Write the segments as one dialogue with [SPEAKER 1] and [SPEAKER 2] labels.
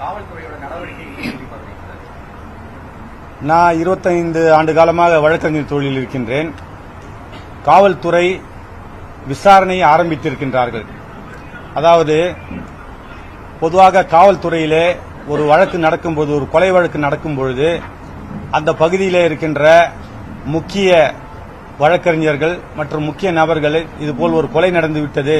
[SPEAKER 1] காவல்துறையோட நடவடிக்கை
[SPEAKER 2] நான் இருபத்தைந்து ஆண்டு காலமாக வழக்கறிஞர் தொழிலில் இருக்கின்றேன். காவல்துறை விசாரணையை ஆரம்பித்திருக்கின்றார்கள். அதாவது பொதுவாக காவல்துறையிலே ஒரு வழக்கு நடக்கும்போது ஒரு கொலை வழக்கு நடக்கும் பொழுது அந்த பகுதியில் இருக்கின்ற முக்கிய வழக்கறிஞர்கள் மற்றும் முக்கிய நபர்கள் இதுபோல் ஒரு கொலை நடந்துவிட்டது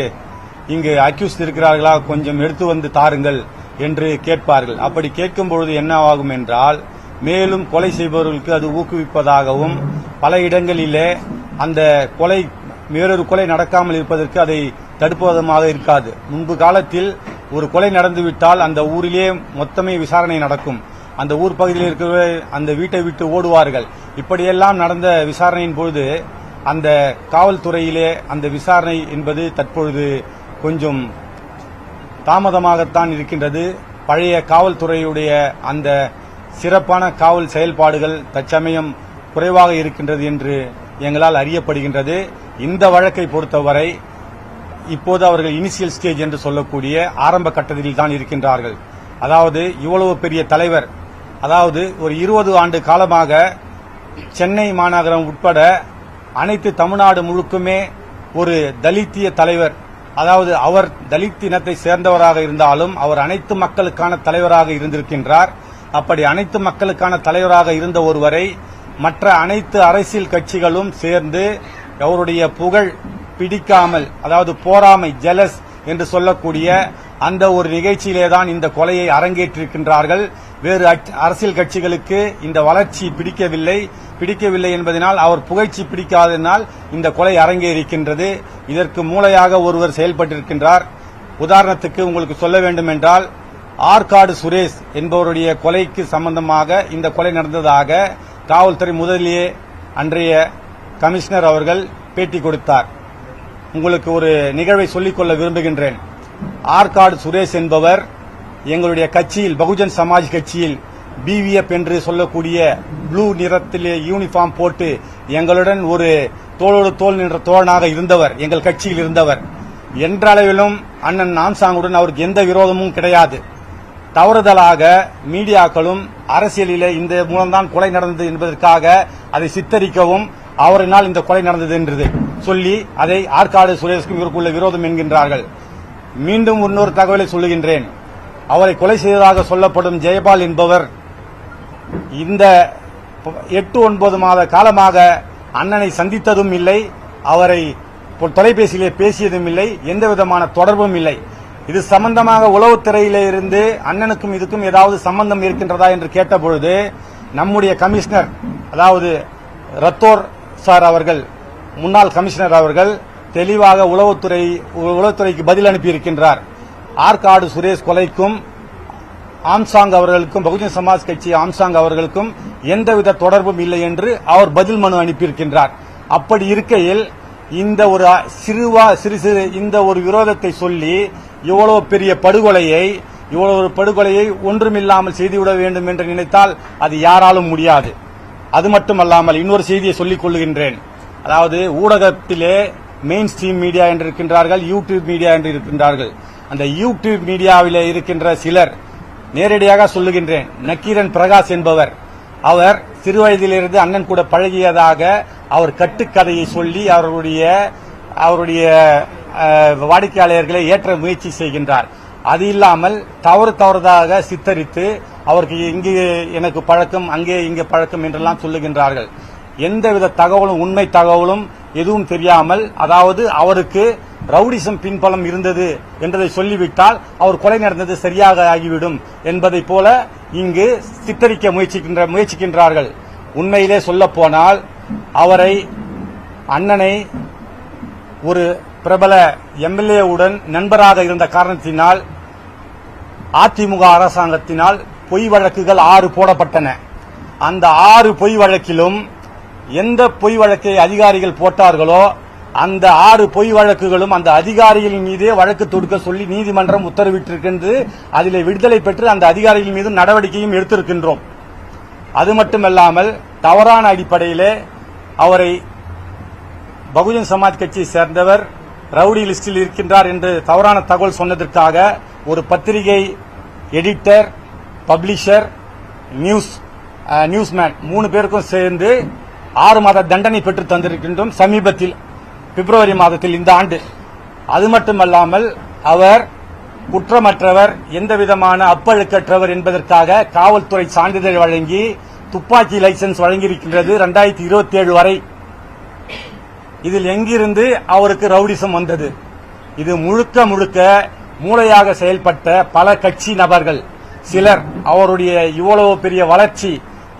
[SPEAKER 2] இங்கு அக்யூஸ் இருக்கிறார்களா கொஞ்சம் எடுத்து வந்து தாருங்கள் என்று கேட்பார்கள். அப்படி கேட்கும் பொழுது என்ன ஆகும் என்றால் மேலும் கொலை செய்பவர்களுக்கு அது ஊக்குவிப்பதாகவும் பல இடங்களிலே அந்த கொலை வேறொரு கொலை நடக்காமல் இருப்பதற்கு அதை தடுப்பதமாக இருக்காது. முன்பு காலத்தில் ஒரு கொலை நடந்துவிட்டால் அந்த ஊரிலே மொத்தமே விசாரணை நடக்கும். அந்த ஊர் பகுதியில் இருக்கிற அந்த வீட்டை விட்டு ஓடுவார்கள். இப்படியெல்லாம் நடந்த விசாரணையின் பொழுது அந்த காவல்துறையிலே அந்த விசாரணை என்பது தற்பொழுது கொஞ்சம் தாமதமாகத்தான் இருக்கின்றது. பழைய காவல்துறையுடைய அந்த சிறப்பான காவல் செயல்பாடுகள் தற்சமயம் குறைவாக இருக்கின்றது என்று எங்களால் அறியப்படுகின்றது. இந்த வழக்கை பொறுத்தவரை இப்போது அவர்கள் இனிஷியல் ஸ்டேஜ் என்று சொல்லக்கூடிய ஆரம்ப கட்டத்தில் தான் இருக்கின்றார்கள். அதாவது இவ்வளவு பெரிய தலைவர் அதாவது ஒரு இருபது ஆண்டு காலமாக சென்னை மாநகரம் உட்பட அனைத்து தமிழ்நாடு முழுக்குமே ஒரு தலித்திய தலைவர் அதாவது அவர் தலித் இனத்தை சேர்ந்தவராக இருந்தாலும் அவர் அனைத்து மக்களுக்கான தலைவராக இருந்திருக்கின்றார். அப்படி அனைத்து மக்களுக்கான தலைவராக இருந்த ஒருவரை மற்ற அனைத்து அரசியல் கட்சிகளும் சேர்ந்து அவருடைய புகழ் பிடிக்காமல் அதாவது போராமை ஜெலஸ் என்று சொல்லக்கூடிய அந்த ஒரு நிகழ்ச்சியிலே தான் இந்த கொலையை அரங்கேற்றிருக்கின்றார்கள். வேறு அரசியல் கட்சிகளுக்கு இந்த வளர்ச்சி பிடிக்கவில்லை. பிடிக்கவில்லை என்பதனால் அவர் புகழ்ச்சி பிடிக்காததினால் இந்த கொலை அரங்கேறிக்கின்றது. இதற்கு மூளையாக ஒருவர் செயல்பட்டிருக்கின்றார். உதாரணத்துக்கு உங்களுக்கு சொல்ல வேண்டும் என்றால் ஆற்காடு சுரேஷ் என்பவருடைய கொலைக்கு சம்பந்தமாக இந்த கொலை நடந்ததாக காவல்துறை முதலியே அன்றைய கமிஷனர் அவர்கள் பேட்டி கொடுத்தார். உங்களுக்கு ஒரு நிகழ்வை சொல்லிக்கொள்ள விரும்புகின்றேன். ஆற்காடு சுரேஷ் என்பவர் எங்களுடைய கட்சியில் பகுஜன் சமாஜ் கட்சியில் பிவிஎஃப் என்று சொல்லக்கூடிய ப்ளூ நிறத்திலே யூனிஃபார்ம் போட்டு எங்களுடன் ஒரு தோளோடு தோல் நின்ற தோழனாக இருந்தவர் எங்கள் கட்சியில் இருந்தவர். என்ற அளவிலும் அண்ணன் நாம்சாங்குடன் அவருக்கு எந்த விரோதமும் கிடையாது. தவறுதலாக மீடியாக்களும் அரசியலிலே இந்த மூலம்தான் கொலை நடந்தது என்பதற்காக அதை சித்தரிக்கவும் அவரினால் இந்த கொலை நடந்தது என்றது. சொல்லி அதை ஆற்காடு சுரேஷ்க்கும் இவருக்குள்ள விரோதம் என்கின்றார்கள். மீண்டும் இன்னொரு தகவலை சொல்லுகின்றேன். அவரை கொலை செய்ததாக சொல்லப்படும் ஜெயபால் என்பவர் இந்த எட்டு ஒன்பது மாத காலமாக அண்ணனை சந்தித்ததும் இல்லை அவரை தொலைபேசியிலே பேசியதும் இல்லை எந்த விதமான தொடர்பும் இல்லை. இது சம்பந்தமாக உளவுத்துறையிலே இருந்து அண்ணனுக்கும் இதுக்கும் ஏதாவது சம்பந்தம் இருக்கின்றதா என்று கேட்டபொழுது நம்முடைய கமிஷனர் அதாவது ரத்தோர் சார் அவர்கள் முன்னாள் கமிஷனர் அவர்கள் தெளிவாக உளவுத்துறை உளவுத்துறைக்கு பதில் அனுப்பியிருக்கின்றார். ஆற்காடு சுரேஷ் கொலைக்கும் ஆம்சாங் அவர்களுக்கும் பகுஜன் சமாஜ் கட்சி ஆம்சாங் அவர்களுக்கும் எந்தவித தொடர்பும் இல்லை என்று அவர் பதில் மனு அனுப்பியிருக்கின்றார். அப்படி இருக்கையில் இந்த ஒரு சிறுவா சிறு சிறு இந்த ஒரு விரோதத்தை சொல்லி இவ்வளவு பெரிய படுகொலையை இவ்வளவு ஒரு படுகொலையை ஒன்றுமில்லாமல் செய்துவிட வேண்டும் என்று நினைத்தால் அது யாராலும் முடியாது. அது மட்டுமல்லாமல் இன்னொரு செய்தியை சொல்லிக் கொள்கின்றேன் அதாவது ஊடகத்திலே மெயின் ஸ்ட்ரீம் மீடியா என்று இருக்கின்றார்கள் யூடியூப் மீடியா என்று இருக்கின்றார்கள் அந்த யூடியூப் மீடியாவில் இருக்கின்ற சிலர் நேரடியாக சொல்லுகின்றேன் நக்கீரன் பிரகாஷ் என்பவர். அவர் சிறுவயதிலிருந்து அண்ணன் கூட பழகியதாக அவர் கட்டுக்கதையை சொல்லி அவருடைய அவருடைய வாடிக்கையாளர்களை ஏற்ற முயற்சி செய்கின்றார். அது இல்லாமல் தவறு தவறுதாக சித்தரித்து அவருக்கு இங்கே எனக்கு பழக்கம் அங்கே இங்கே பழக்கம் என்றெல்லாம் சொல்லுகின்றார்கள். எந்தவித தகவலும் உண்மை தகவலும் எதுவும் தெரியாமல் அதாவது அவருக்கு ரவுடிசம் பின்பலம் இருந்தது என்றதை சொல்லிவிட்டால் அவர் கொலை நடந்தது சரியாக ஆகிவிடும் என்பதை போல இங்கு சித்தரிக்க முயற்சிக்கின்ற முயற்சிக்கின்றார்கள். உண்மையிலே சொல்லப் போனால் அவரை அண்ணனை ஒரு பிரபல எம்எல்ஏவுடன் நண்பராக இருந்த காரணத்தினால் அதிமுக அரசாங்கத்தினால் பொய் வழக்குகள் ஆறு போடப்பட்டன. அந்த ஆறு பொய் வழக்கிலும் எந்த பொய் வழக்கை அதிகாரிகள் போட்டார்களோ அந்த ஆறு பொய் வழக்குகளும் அந்த அதிகாரிகளின் மீதே வழக்கு தொடுக்க சொல்லி நீதிமன்றம் உத்தரவிட்டிருக்கின்றது. அதில் விடுதலை பெற்று அந்த அதிகாரிகள் மீது நடவடிக்கையும் எடுத்திருக்கின்றோம். அது மட்டுமல்லாமல் தவறான அடிப்படையிலே அவரை பகுஜன் சமாஜ் கட்சியை சேர்ந்தவர் ரவுடி லிஸ்டில் இருக்கின்றார் என்று தவறான தகவல் சொன்னதற்காக ஒரு பத்திரிகை எடிட்டர் பப்ளிஷர் நியூஸ் நியூஸ்மேன் மூணு பேருக்கும் சேர்ந்து ஆறு மாத தண்டனை பெற்று தந்திருக்கின்றோம் சமீபத்தில் பிப்ரவரி மாதத்தில் இந்த ஆண்டு. அது மட்டுமல்லாமல் அவர் குற்றமற்றவர் எந்த விதமான அப்பழுக்கற்றவர் என்பதற்காக காவல்துறை சான்றிதழ் வழங்கி துப்பாக்கி லைசன்ஸ் வழங்கியிருக்கின்றது 2027 இருபத்தி ஏழு வரை. இதில் எங்கிருந்து அவருக்கு ரவுடிசம் வந்தது? இது முழுக்க முழுக்க மூளையாக செயல்பட்ட பல கட்சி நபர்கள். சிலர் அவருடைய இவ்வளவு பெரிய வளர்ச்சி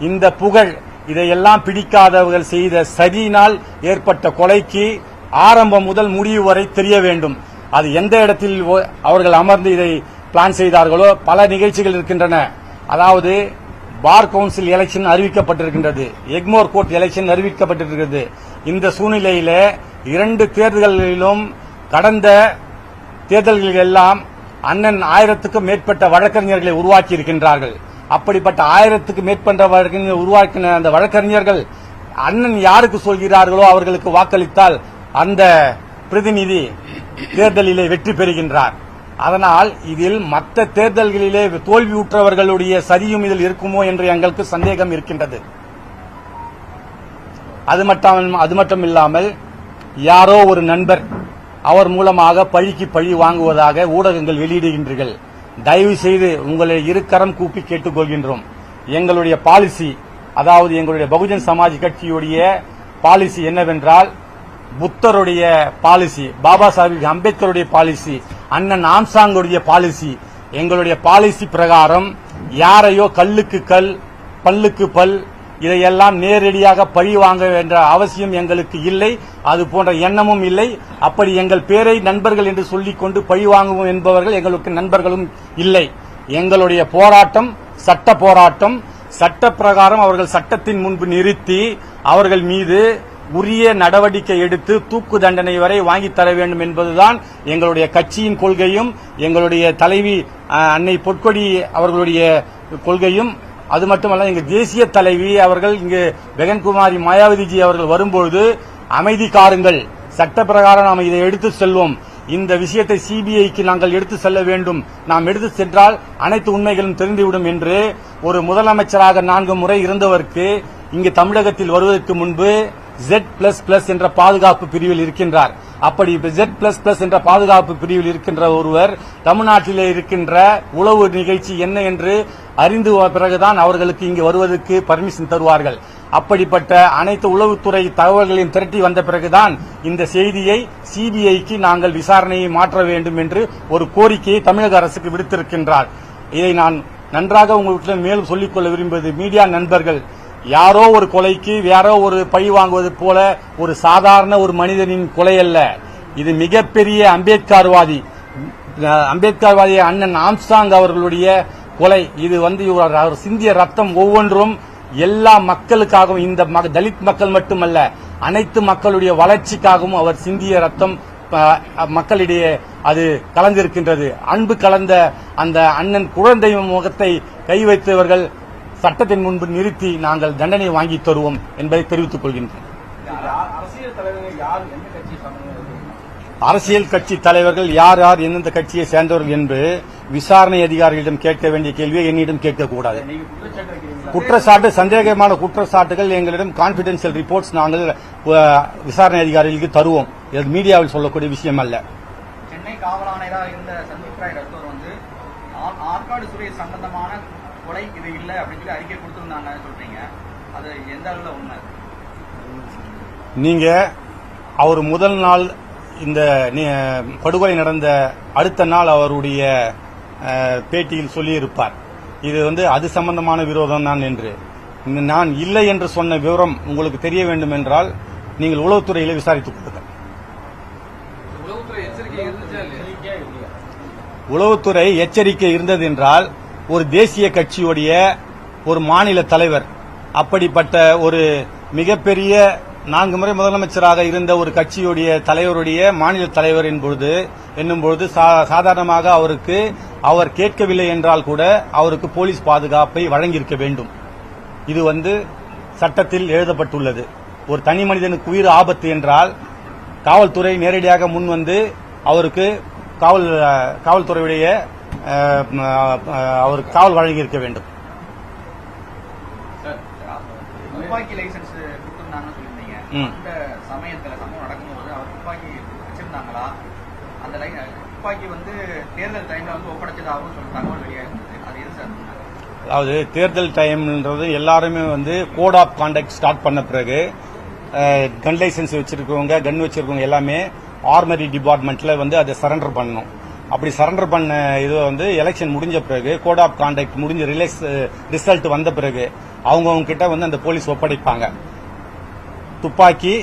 [SPEAKER 2] இந்த புகழ் இதையெல்லாம் பிடிக்காதவர்கள் செய்த சதியினால் ஏற்பட்ட கொலைக்கு ஆரம்பம் முதல் முடிவு வரை தெரிய வேண்டும். அது எந்த இடத்தில் அவர்கள் அமர்ந்து இதை பிளான் செய்தார்களோ பல நிகழ்ச்சிகள் இருக்கின்றன. அதாவது பார் கவுன்சில் எலெக்ஷன் அறிவிக்கப்பட்டிருக்கின்றது. எக்மோர் கோர்ட் எலெக்ஷன் அறிவிக்கப்பட்டிருக்கிறது. இந்த சூழ்நிலையில இரண்டு தேர்தல்களிலும் கடந்த தேர்தல்களில் எல்லாம் அண்ணன் ஆயிரத்துக்கும் மேற்பட்ட வழக்கறிஞர்களை உருவாக்கி இருக்கின்றார்கள் அப்படிப்பட்ட ஆயிரத்துக்கு மேற்பட்ட உருவாக்கின அந்த வழக்கறிஞர்கள் அண்ணன் யாருக்கு சொல்கிறார்களோ அவர்களுக்கு வாக்களித்தால் அந்த பிரதிநிதி தேர்தலிலே வெற்றி பெறுகின்றார். அதனால் இதில் மற்ற தேர்தல்களிலே தோல்வியுற்றவர்களுடைய சரியும் இதில் இருக்குமோ என்று எங்களுக்கு சந்தேகம் இருக்கின்றது. அது மட்டும் அது மட்டும் இல்லாமல் யாரோ ஒரு நண்பர் அவர் மூலமாக பழிக்கு பழி வாங்குவதாக ஊடகங்கள் வெளியிடுகின்றீர்கள். தயவு செய்து உங்களை இரு கரம் கூப்பி கேட்டுக்கொள்கின்றோம். எங்களுடைய பாலிசி அதாவது எங்களுடைய பகுஜன் சமாஜ் கட்சியுடைய பாலிசி என்னவென்றால் புத்தருடைய பாலிசி பாபா சாஹிப் அம்பேத்கருடைய பாலிசி அண்ணன் ஆம்சாங்குடைய பாலிசி. எங்களுடைய பாலிசி பிரகாரம் யாரையோ கல்லுக்கு கல் பல்லுக்கு பல் இதையெல்லாம் நேரடியாக பழி வாங்க வேண்ட அவசியம் எங்களுக்கு இல்லை. அது போன்ற எண்ணமும் இல்லை. அப்படி எங்கள் பேரை நண்பர்கள் என்று சொல்லிக்கொண்டு பழி வாங்குவோம் என்பவர்கள் எங்களுக்கு நண்பர்களும் இல்லை. எங்களுடைய போராட்டம் சட்ட போராட்டம் சட்ட பிரகாரம் அவர்கள் சட்டத்தின் முன்பு நிறுத்தி அவர்கள் மீது உரிய நடவடிக்கை எடுத்து தூக்கு தண்டனை வரை வாங்கித் தர வேண்டும் என்பதுதான் எங்களுடைய கட்சியின் கொள்கையும் எங்களுடைய தலைவி அன்னை பொற்கொடி அவர்களுடைய கொள்கையும். அது மட்டுமல்ல இங்கு தேசிய தலைவி அவர்கள் இங்கு பெகன்குமாரி மாயாவதிஜி அவர்கள் வரும்பொழுது அமைதி காருங்கள். சட்ட பிரகாரம் நாம் இதை எடுத்து செல்வோம். இந்த விஷயத்தை சிபிஐக்கு நாங்கள் எடுத்து செல்ல வேண்டும். நாம் எடுத்து சென்றால் அனைத்து உண்மைகளும் தெரிந்துவிடும் என்று ஒரு முதலமைச்சராக நான்கு முறை இருந்தவருக்கு இங்கு தமிழகத்தில் வருவதற்கு முன்பு ஜெட் பிளஸ் பிளஸ் என்ற பாதுகாப்பு பிரிவில் இருக்கின்றார். அப்படி ஜெட் பிளஸ் பிளஸ் என்ற பாதுகாப்பு பிரிவில் இருக்கின்ற ஒருவர் தமிழ்நாட்டிலே இருக்கின்ற உளவு நிகழ்ச்சி என்ன என்று அறிந்து பிறகுதான் அவர்களுக்கு இங்கு வருவதற்கு பர்மிஷன் தருவார்கள். அப்படிப்பட்ட அனைத்து உளவுத்துறை தகவல்களையும் திரட்டி வந்த பிறகுதான் இந்த செய்தியை சிபிஐக்கு நாங்கள் விசாரணையை மாற்ற வேண்டும் என்று ஒரு கோரிக்கையை தமிழக அரசுக்கு விடுத்திருக்கின்றார். இதை நான் நன்றாக உங்களுக்கு மேலும் சொல்லிக்கொள்ள விரும்புவது மீடியா நண்பர்கள் யாரோ ஒரு கொலைக்கு யாரோ ஒரு பழி வாங்குவது போல ஒரு சாதாரண ஒரு மனிதனின் கொலை அல்ல. இது மிகப்பெரிய அம்பேத்கர்வாதி அம்பேத்கர்வாதி அண்ணன் ஆம்ஸ்டாங் அவர்களுடைய கொலை. இது வந்து இவர் அவர் சிந்திய ரத்தம் ஒவ்வொன்றும் எல்லா மக்களுக்காகவும் இந்த தலித் மக்கள் மட்டுமல்ல அனைத்து மக்களுடைய வளர்ச்சிக்காகவும் அவர் சிந்திய ரத்தம் மக்களிடையே அது கலந்திருக்கின்றது. அன்பு கலந்த அந்த அண்ணன் குழந்தை முகத்தை கை வைத்தவர்கள் சட்டத்தின் முன்பு நிறுத்தி நாங்கள் தண்டனை வாங்கி தருவோம் என்பதை தெரிவித்துக் கொள்கின்றேன்.
[SPEAKER 1] அரசியல் கட்சி
[SPEAKER 2] தலைவர்கள் யார் யார் எந்தெந்த கட்சியை சேர்ந்தவர்கள் என்று விசாரணை அதிகாரிகளிடம் கேட்க வேண்டிய கேள்வியை என்னிடம் கேட்கக்கூடாது.
[SPEAKER 1] குற்றச்சாட்டு
[SPEAKER 2] சந்தேகமான குற்றச்சாட்டுகள் எங்களிடம் கான்பிடென்சியல் ரிப்போர்ட்ஸ் நாங்கள் விசாரணை அதிகாரிகளுக்கு தருவோம். இது மீடியாவில் சொல்லக்கூடிய விஷயம் அல்ல.
[SPEAKER 1] சென்னை காவல் ஆணையராக இருந்த சந்தீப் ராய் ரத்தோர் வந்து ஆற்காடு சுரேஷ் சம்பந்தமான கொலை இது இல்ல அப்படின்னு சொல்லி அறிக்கை கொடுத்திருந்தாங்க சொல்றீங்க. அது எந்த அளவுல உண்மை?
[SPEAKER 2] நீங்க அவர் முதல் நாள் இந்த படுகொலை நடந்த அடுத்த நாள் அவருடைய பேட்டியில் சொல்லியிருப்பார். இது வந்து அது சம்பந்தமான விரோதம் தான் என்று. நான் இல்லை என்று சொன்ன விவரம் உங்களுக்கு தெரிய வேண்டும் என்றால் நீங்கள் உளவுத்துறையில விசாரித்துக் கொள்ளுங்கள்.
[SPEAKER 3] உளவுத்துறை எச்சரிக்கை
[SPEAKER 2] இருந்தது என்றால் ஒரு தேசிய கட்சியுடைய ஒரு மாநில தலைவர் அப்படிப்பட்ட ஒரு மிகப்பெரிய நான்கு முறை முதலமைச்சராக இருந்த ஒரு கட்சியுடைய தலைவருடைய மாநில தலைவர் என்பொழுது என்னும் பொழுது சா- சாதாரணமாக அவருக்கு அவர் கேட்கவில்லை என்றால் கூட அவருக்கு போலீஸ் பாதுகாப்பை வழங்கியிருக்க வேண்டும். இது வந்து சட்டத்தில் எழுதப்பட்டுள்ளது. ஒரு தனி மனிதனுக்கு உயிர் ஆபத்து என்றால் காவல்துறை நேரடியாக முன் வந்து அவருக்கு காவல் காவல்துறையுடைய அஹ், அஹ், அவர் காவல் வழங்கியிருக்க வேண்டும்.
[SPEAKER 1] துப்பாக்கி லைசன்ஸ் கொடுத்திருந்தாங்கன்னு சொல்லியிருந்தீங்க.
[SPEAKER 2] ம்.
[SPEAKER 1] அந்த சமயத்துல சம்பவம் நடக்கும்போது அவர் துப்பாக்கி வச்சிருந்தாங்களா? அந்த லை துப்பாக்கி வந்து தேர்தல் டைம்ல வந்து ஒப்படைச்சதாகவும் சொல்லி தகவல் வெளியாகிருந்தது அது எது சார்? உண்மை?
[SPEAKER 2] அதாவது தேர்தல் டைம்ன்றது எல்லாருமே வந்து கோட் ஆஃப் கான்டாக்ட் ஸ்டார்ட் பண்ண பிறகு கன் லைசன்ஸ் வச்சிருக்கவங்க கன் வச்சிருக்கவங்க எல்லாமே ஆர்மரி டிபார்ட்மெண்ட்ல வந்து அதை சரண்டர் பண்ணணும். அப்படி சரண்டர் பண்ண இது வந்து எலெக்ஷன் முடிஞ்ச பிறகு கோட் ஆஃப் கான்டாக்ட் முடிஞ்ச ரிலைஸ் ரிசல்ட் வந்த பிறகு அவங்கவுங்க கிட்ட வந்து அந்த போலீஸ் ஒப்படைப்பாங்க. துப்பாக்கி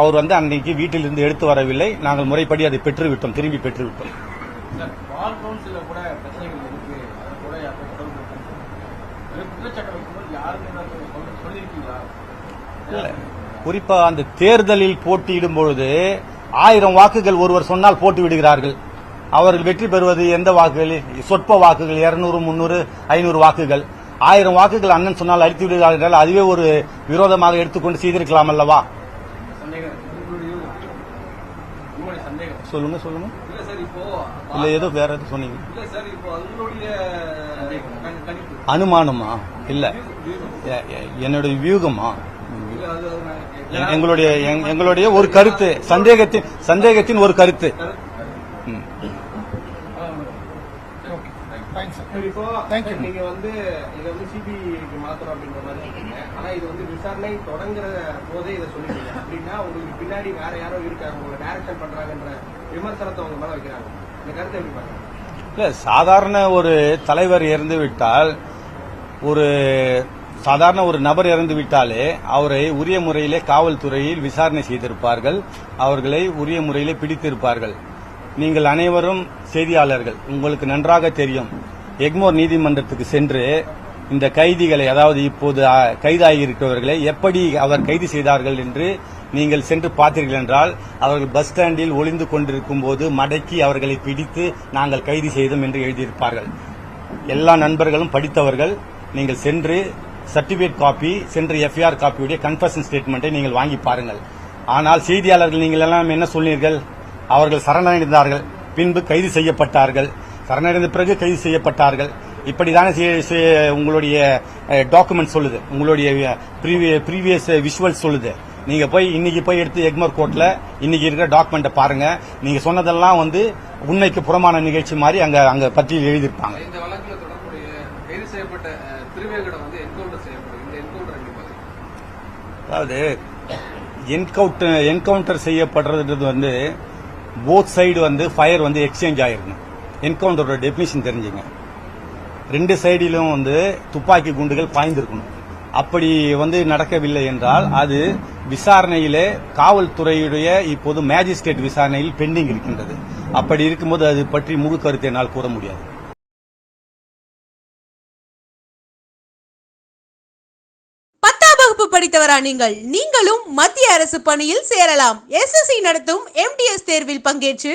[SPEAKER 2] அவர் வந்து அன்னைக்கு வீட்டிலிருந்து எடுத்து வரவில்லை. நாங்கள் முறைப்படி அதை பெற்றுவிட்டோம் திரும்பி பெற்றுவிட்டோம். குறிப்பா அந்த தேர்தலில் போட்டியிடும் பொழுது ஆயிரம் வாக்குகள் ஒருவர் சொன்னால் போட்டு விடுகிறார்கள். அவர்கள் வெற்றி பெறுவது எந்த வாக்குகள் சொற்ப வாக்குகள் இருநூறு முன்னூறு ஐநூறு வாக்குகள். ஆயிரம் வாக்குகள் அண்ணன் சொன்னால் அழித்து விடுகிறார்கள் அதுவே ஒரு விரோதமாக எடுத்துக்கொண்டு செய்திருக்கலாம் அல்லவா? சொல்லுங்க சொல்லுங்க.
[SPEAKER 3] இல்ல
[SPEAKER 2] ஏதோ வேற எதுவும் சொன்னீங்க. அனுமானமா? இல்ல. என்னுடைய வியூகமா? எங்களுடைய எங்- எங்களுடைய ஒரு கருத்து சந்தேகத்தின் சந்தேகத்தின் ஒரு கருத்து.
[SPEAKER 3] இப்போ நீங்க வந்து இதை வந்து சிபிஐக்கு மாத்தணும் அப்படின்ற மாதிரி இருக்கீங்க ஆனா இது வந்து விசாரணை தொடங்குற போதே இதை சொல்லிட்டீங்க. அப்படின்னா உங்களுக்கு பின்னாடி வேற யாரோ இருக்காங்க. உங்களை டைரக்ஷன் பண்றாங்கன்ற விமர்சனத்தை உங்க மேல வைக்கிறாங்க. இந்த கருத்தை எப்படி பாருங்க
[SPEAKER 2] இல்ல சாதாரண ஒரு தலைவர் இறந்து விட்டால் ஒரு சாதாரண ஒரு நபர் இறந்து விட்டாலே அவரை உரிய முறையிலே காவல்துறையில் விசாரணை செய்திருப்பார்கள். அவர்களை உரிய முறையிலே பிடித்திருப்பார்கள். நீங்கள் அனைவரும் செய்தியாளர்கள். உங்களுக்கு நன்றாக தெரியும். எக்மோர் நீதிமன்றத்துக்கு சென்று இந்த கைதிகளை அதாவது இப்போது கைதாகியிருக்கிறவர்களை எப்படி அவர் கைது செய்தார்கள் என்று நீங்கள் சென்று பார்த்தீர்கள் என்றால் அவர்கள் பஸ் ஸ்டாண்டில் ஒளிந்து கொண்டிருக்கும் போது மடக்கி அவர்களை பிடித்து நாங்கள் கைது செய்தோம் என்று எழுதியிருப்பார்கள். எல்லா நண்பர்களும் படித்தவர்கள் நீங்கள் சென்று சர்டிபிகேட் காப்பி சென்று எஃப்ஐஆர் காப்பியுடைய கன்ஃபர்ஷன் ஸ்டேட்மெண்ட்டை நீங்கள் வாங்கி பாருங்கள். ஆனால் செய்தியாளர்கள் நீங்கள் எல்லாம் என்ன சொன்னீர்கள் அவர்கள் சரணடைந்தார்கள் பின்பு கைது செய்யப்பட்டார்கள். சரணடைந்த பிறகு கைது செய்யப்பட்டார்கள். இப்படிதானே உங்களுடைய டாக்குமெண்ட் சொல்லுது. உங்களுடைய ப்ரீவியஸ் விஷுவல் சொல்லுது. நீங்க போய் இன்னைக்கு போய் எடுத்து எக்மர் கோர்ட்ல இன்னைக்கு இருக்கிற டாக்குமெண்ட்டை பாருங்க. நீங்க சொன்னதெல்லாம் வந்து உண்மைக்கு புறமான நிகழ்ச்சி மாதிரி அங்க அங்க பட்டியல் எழுதியிருப்பாங்க. அதாவது என்கவுண்டர் என்கவுண்டர் செய்யப்படுறது வந்து போத் சைடு வந்து ஃபயர் வந்து எக்ஸ்சேஞ்ச் ஆயிருக்கணும் என்கவுண்டரோட டெபினிஷன் தெரிஞ்சுங்க. ரெண்டு சைடிலும் வந்து துப்பாக்கி குண்டுகள் பாய்ந்திருக்கணும். அப்படி வந்து நடக்கவில்லை என்றால் அது விசாரணையிலே காவல்துறையுடைய இப்போது மேஜிஸ்ட்ரேட் விசாரணையில் பெண்டிங் இருக்கின்றது. அப்படி இருக்கும்போது அது பற்றி முழு கருத்தை என்னால் கூற முடியாது.
[SPEAKER 4] பத்தாம் வகுப்பு படித்தவரா நீங்கள்? நீங்களும் மத்திய அரசு பணியில் சேரலாம். எஸ்எஸ்சி நடத்தும் எம்டிஎஸ் தேர்வில் பங்கேற்று